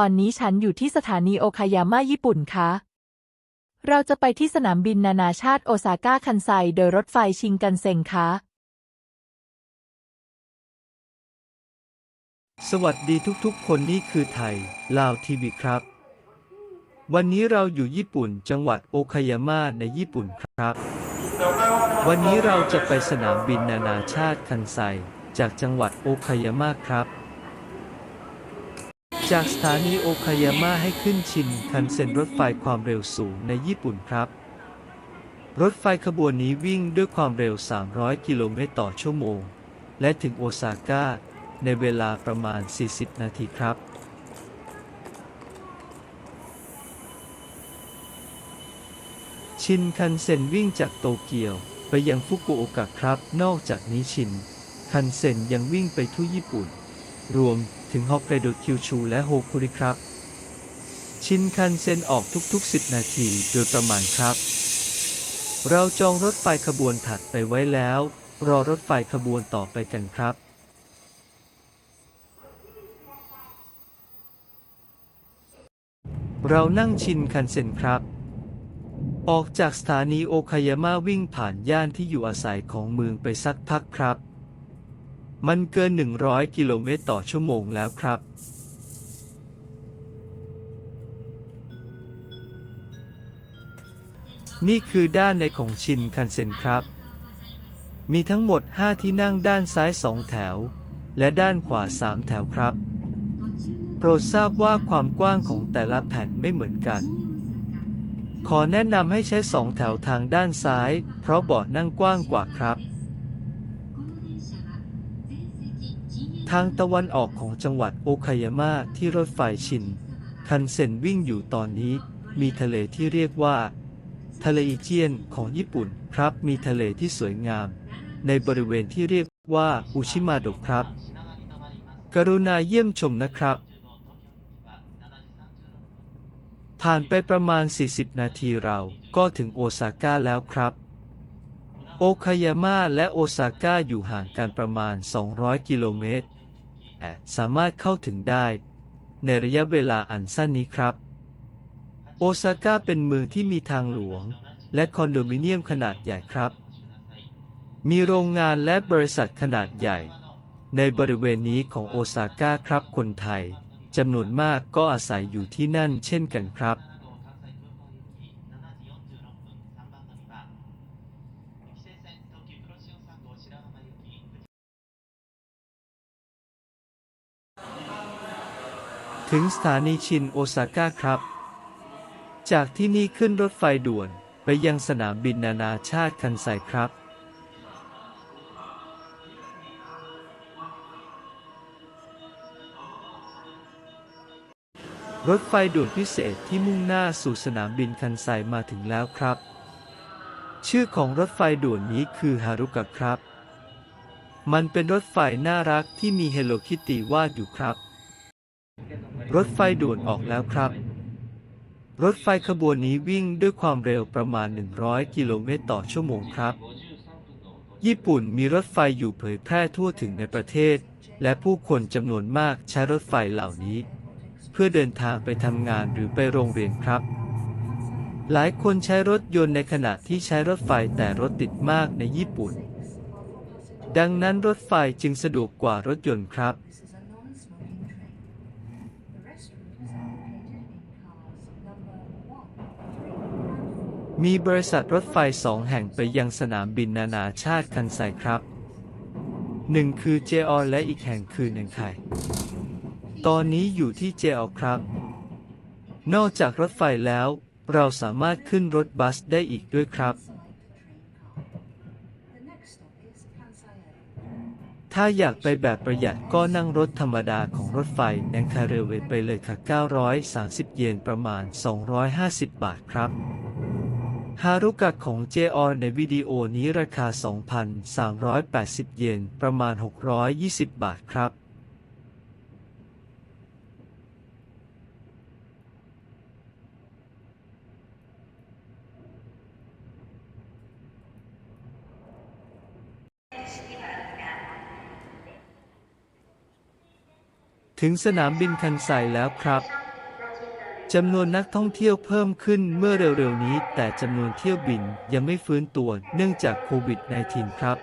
ตอนนี้ฉันอยู่ที่สถานีโอคายาม่าญี่ปุ่นคะ เราจะไปที่สนามบินนานาชาติโอซาก้าคันไซโดยรถไฟชิงกันเซ็งคะ สวัสดีทุกๆ คนนี่คือไทย ลาวทีวีครับ วันนี้เราอยู่ญี่ปุ่นจังหวัดโอคายาม่าในญี่ปุ่นครับ วันนี้เราจะไปสนามบินนานาชาติคันไซจากจังหวัดโอคายาม่าครับ จากสถานีโอคายาม่าให้ขึ้นชินคันเซ็นรถไฟความเร็วสูงในญี่ปุ่นครับ รถไฟขบวนนี้วิ่งด้วยความเร็ว 300 กิโลเมตรต่อชั่วโมง และถึงโอซาก้าในเวลาประมาณ 40 นาทีครับ ชินคันเซ็นวิ่งจากโตเกียวไปยังฟุกุโอกะครับ นอกจากนี้ชินคันเซ็นยังวิ่งไปทั่วญี่ปุ่น รวม ถึงฮอกไกโดคิวชู และโฮคุริครับ ชินคันเซ็นออกทุกๆ 10 นาทีโดยประมาณครับ เราจองรถไฟขบวนถัดไปไว้แล้ว รอรถไฟขบวนต่อไปกันครับเรานั่งชินคันเซ็นครับ ออกจากสถานีโอคายาม่าวิ่งผ่านย่านที่อยู่อาศัยของเมืองไปสักพักครับ มันเกิน 100 กิโลเมตรต่อชั่วโมงแล้วครับ นี่คือด้านในของชินคันเซ็นครับ มีทั้งหมด 5 ที่นั่งด้านซ้าย 2 แถว และด้านขวา 3 แถวครับ โปรดทราบว่าความกว้างของแต่ละแผ่นไม่เหมือนกัน ขอแนะนำให้ใช้สองแถวทางด้านซ้าย เพราะเบาะนั่งกว้างกว่าครับ ทางตะวันออกของจังหวัดโอคายาม่าที่รถไฟชิน คันเซ็นวิ่งอยู่ตอนนี้ มีทะเลที่เรียกว่า ทะเลอีเจียนของญี่ปุ่นครับ มีทะเลที่สวยงาม ในบริเวณที่เรียกว่าอุชิมาโดะครับ กรุณาเยี่ยมชมนะครับ ผ่านไปประมาณ 40 นาทีเราก็ถึงโอซาก้าแล้วครับโอคายาม่าและโอซาก้าอยู่ห่างกันประมาณ 200 กิโลเมตร สามารถเข้าถึงได้ ในระยะเวลาอันสั้นนี้ครับ โอซาก้าเป็นเมืองที่มีทางหลวง และคอนโดมิเนียมขนาดใหญ่ครับ มีโรงงานและบริษัทขนาดใหญ่ ในบริเวณนี้ของโอซาก้าครับคนไทยจำนวนมากก็อาศัยอยู่ที่นั่นเช่นกันครับ ถึงสถานีชินโอซาก้าครับ จากที่นี่ขึ้นรถไฟด่วนไปยังสนามบินนานาชาติคันไซครับ รถไฟด่วนพิเศษที่มุ่งหน้าสู่สนามบินคันไซมาถึงแล้วครับ ชื่อของรถไฟด่วนนี้คือฮารุกะครับ มันเป็นรถไฟน่ารักที่มีเฮโลคิตตี้วาดอยู่ครับ รถไฟด่วนออกแล้วครับ รถไฟขบวนนี้วิ่งด้วยความเร็วประมาณ 100 กิโลเมตรต่อชั่วโมงครับ ญี่ปุ่นมีรถไฟอยู่เผยแพร่ทั่วถึงในประเทศ และผู้คนจำนวนมากใช้รถไฟเหล่านี้ เพื่อเดินทางไปทำงานหรือไปโรงเรียนครับ หลายคนใช้รถยนต์ในขณะที่ใช้รถไฟแต่รถติดมากในญี่ปุ่น ดังนั้นรถไฟจึงสะดวกกว่ารถยนต์ครับ มีบริษัทรถไฟสองแห่งไปยังสนามบินนานาชาติคันไซครับ หนึ่งคือเจออและอีกแห่งคือหนึ่งไคตอนนี้อยู่ที่เจออครับ นอกจากรถไฟแล้ว เราสามารถขึ้นรถบัสได้อีกด้วยครับ ถ้าอยากไปแบบประหยัดก็นั่งรถธรรมดาของรถไฟแนงคาเรเวไปเลยค่ะ 930 เยนประมาณ 250 บาทครับ ฮารุกะของเจออในวิดีโอนี้ราคา 2,380 เยน ประมาณ 620 บาทครับ ถึงสนามบินคันไซแล้วครับ จำนวนนักท่องเที่ยวเพิ่มขึ้นเมื่อเร็วๆนี้ แต่จำนวนเที่ยวบินยังไม่ฟื้นตัวเนื่องจากโควิด -19 ครับ